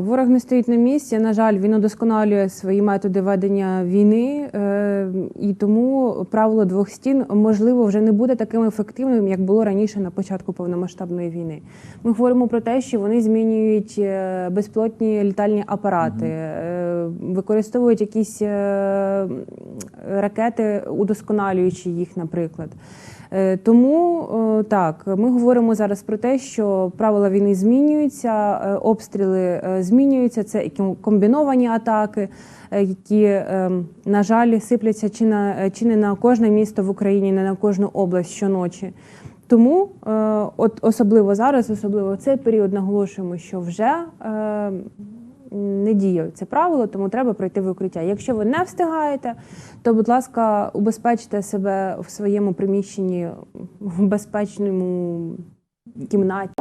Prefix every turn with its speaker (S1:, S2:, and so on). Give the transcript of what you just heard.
S1: ворог не стоїть на місці. На жаль, він удосконалює свої методи ведення війни, е, і тому правило двох стін можливо вже не буде таким ефективним, як було раніше на початку повномасштабної війни. Ми говоримо про те, що вони змінюють е, безпілотні літальні апарати, використовують якісь е, ракети, удосконалюючи їх, наприклад. Е, Тому е, так, ми говоримо зараз про те, що правила війни змінюються, обстріли змінюються. Це комбіновані атаки, які, на жаль, сипляться чи на чи не на кожне місто в Україні, не на кожну область щоночі. Тому, от особливо зараз, особливо в цей період, наголошуємо, що вже не діє це правило, тому треба пройти в укриття. Якщо ви не встигаєте, то, будь ласка, убезпечте себе в своєму приміщенні в безпечному кімнаті.